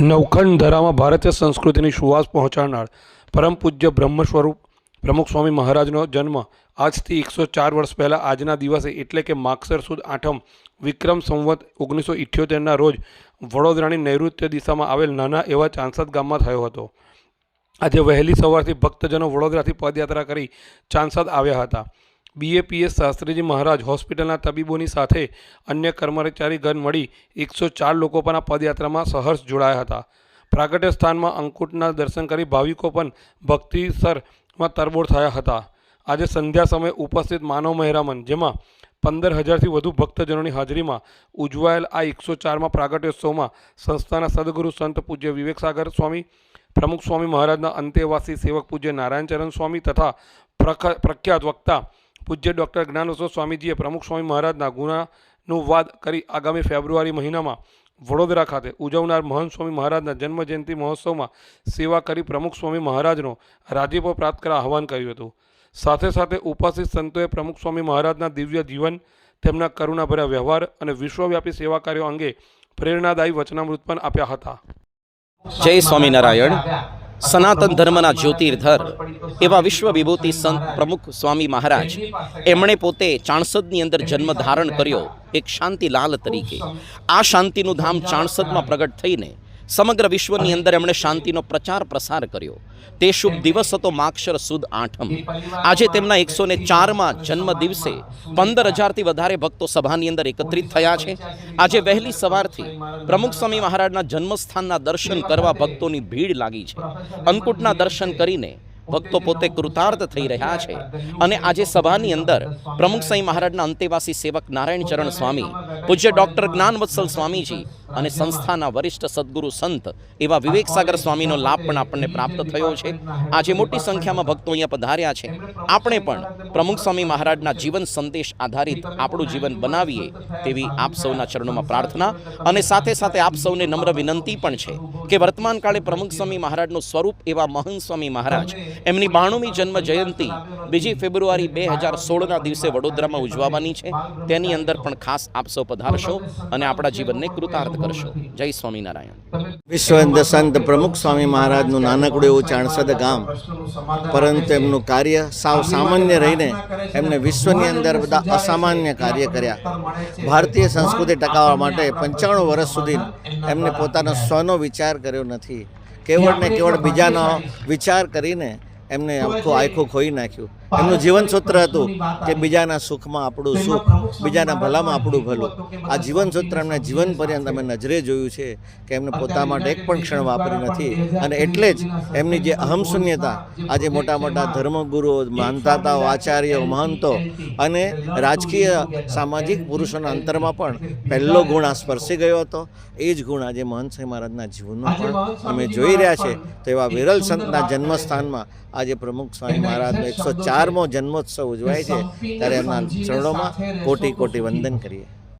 નવખંડ ધરામાં ભારતીય સંસ્કૃતિની સુવાસ પહોંચાડનાર પરમ પૂજ્ય બ્રહ્મ સ્વરૂપ પ્રમુખ સ્વામી મહારાજનો જન્મ આજથી એકસો ચાર વર્ષ પહેલાં આજના દિવસે એટલે કે માગસર સુદ આઠમ વિક્રમ સંવત ઓગણીસો ઇઠ્યોતેરના રોજ વડોદરાની નૈઋત્ય દિશામાં આવેલ નાના એવા ચાંસદ ગામમાં થયો હતો. આજે વહેલી સવારથી ભક્તજનો વડોદરાથી પદયાત્રા કરી ચાંસદ આવ્યા હતા. બીએપીએસ શાસ્ત્રીજી મહારાજ હોસ્પિટલના તબીબોની સાથે અન્ય કર્મચારીગણ મળી એકસો ચાર લોકો પણ આ પદયાત્રામાં સહર્ષ જોડાયા હતા. પ્રાગટ્ય સ્થાનમાં અંકુટના દર્શન કરી ભાવિકો પણ ભક્તિસરમાં તરબોળ થયા હતા. આજે સંધ્યા સમયે ઉપસ્થિત માનવ મહેરામન જેમાં પંદર હજારથી વધુ ભક્તજનોની હાજરીમાં ઉજવાયેલ આ એકસો ચારમાં પ્રાગટ્યોત્સવમાં સંસ્થાના સદગુરુ સંત પૂજ્ય વિવેકસાગર સ્વામી, પ્રમુખ સ્વામી મહારાજના અંતેવાસી સેવક પૂજ્ય નારાયણચરણ સ્વામી તથા પ્રખ, પ્રખ્યાત વક્તા પૂજ્ય ડૉક્ટર જ્ઞાનોત્સવ સ્વામીજીએ પ્રમુખ સ્વામી મહારાજના ગુનાનું વાદ કરી આગામી ફેબ્રુઆરી મહિનામાં વડોદરા ખાતે ઉજવનાર મહંત સ્વામી મહારાજના જન્મજયંતિ મહોત્સવમાં સેવા કરી પ્રમુખ સ્વામી મહારાજનો રાજીપો પ્રાપ્ત કરવા આહવાન કર્યું હતું. સાથે સાથે ઉપસ્થિત સંતોએ પ્રમુખ સ્વામી મહારાજના દિવ્ય જીવન, તેમના કરુણાભર્યા વ્યવહાર અને વિશ્વવ્યાપી સેવા કાર્યો અંગે પ્રેરણાદાયી વચનામૃત પણ આપ્યા હતા. જય સ્વામિનારાયણ. સનાતન ધર્મના જ્યોતિર્ધર એવા વિશ્વ વિભૂતિ સંત પ્રમુખ સ્વામી મહારાજ, એમણે પોતે ચાણસદની અંદર જન્મ ધારણ કર્યો એક શાંતિલાલ તરીકે. આ શાંતિનું ધામ ચાણસદમાં પ્રગટ થઈને સમગ્ર વિશ્વની અંદર એમણે શાંતિનો પ્રચાર પ્રસાર કર્યો. તે શુભ દિવસ હતો માક્ષર સુદ આઠમ. આજે તેમના એકસો ને ચારમાં જન્મ દિવસે પંદર હજારથી વધારે ભક્તો સભાની અંદર એકત્રિત થયા છે. આજે વહેલી સવારથી પ્રમુખ સ્વામી મહારાજના જન્મસ્થાનના દર્શન કરવા ભક્તોની ભીડ લાગી છે. અન્નકૂટના દર્શન કરીને ભક્તો પોતે કૃતાર્થ થઈ રહ્યા છે. અને આજે સભાની અંદર પ્રમુખ સ્વામી મહારાજના અંતેવાસી સેવક નારાયણ ચરણ સ્વામી, પૂજ્ય ડોક્ટર જ્ઞાનવત્સલ સ્વામીજી અને સંસ્થાના વરિષ્ઠ સદગુરુ સંત એવા વિવેકસાગર સ્વામીનો લાભ પણ આપણને પ્રાપ્ત થયો છે. આજે મોટી સંખ્યામાં ભક્તો અહીંયા પધાર્યા છે. આપણે પણ પ્રમુખ સ્વામી મહારાજના જીવન સંદેશ આધારિત આપણું જીવન બનાવીએ તેવી આપ સૌના ચરણોમાં પ્રાર્થના અને સાથે સાથે આપ સૌને નમ્ર વિનંતી પણ છે કે વર્તમાન કાળે પ્રમુખ સ્વામી મહારાજનું સ્વરૂપ એવા મહંત સ્વામી મહારાજ એમની બાણુમી જન્મ જયંતિ બીજી ફેબ્રુઆરી બે હજાર સોળના દિવસે વડોદરામાં ઉજવવાની છે. તેની અંદર પણ ખાસ આપ સૌ પધારશો અને આપણા જીવનને કૃતાર્થ કરશો. જય સ્વામિનારાયણ. વિશ્વ સંત પ્રમુખ સ્વામી મહારાજનું નાનકડું એવું ચાણસદ ગામ પરંતુ એમનું કાર્ય સાવ સામાન્ય રહીને એમને વિશ્વની અંદર બધા અસામાન્ય કાર્ય કર્યા. ભારતીય સંસ્કૃતિ ટકાવવા માટે પંચાણું વર્ષ સુધી એમને પોતાનો સ્વનો વિચાર કર્યો નથી. કેવળ ને કેવળ બીજાનો વિચાર કરીને એમને આખું આખું ખોઈ નાખ્યું. એમનું જીવન સૂત્ર હતું કે બીજાના સુખમાં આપણું સુખ બીજાના ભલામાં આપણું ભલું. આ જીવન સૂત્ર એમને જીવન પર્યંત અમે નજરે જોયું છે કે એમને પોતા માટે એક પણ ક્ષણ વાપરી નથી. અને એટલે જ એમની જે અહમશૂન્યતા આજે મોટા મોટા ધર્મગુરુઓ માનતાતાઓ આચાર્યો મહંતો અને રાજકીય સામાજિક પુરુષોના અંતરમાં પણ પહેલો ગુણ આ સ્પર્શી ગયો હતો. એ જ ગુણ આજે મહંત સાંઈ મહારાજના જીવનમાં પણ અમે જોઈ રહ્યા છે. તો એવા વિરલ સંતના જન્મસ્થાનમાં આજે પ્રમુખ સ્વામી મહારાજનો એકસો ચારમો જન્મોત્સવ ઉજવાય છે ત્યારે એમના ચરણોમાં કોટી કોટી. વંદન કરીએ.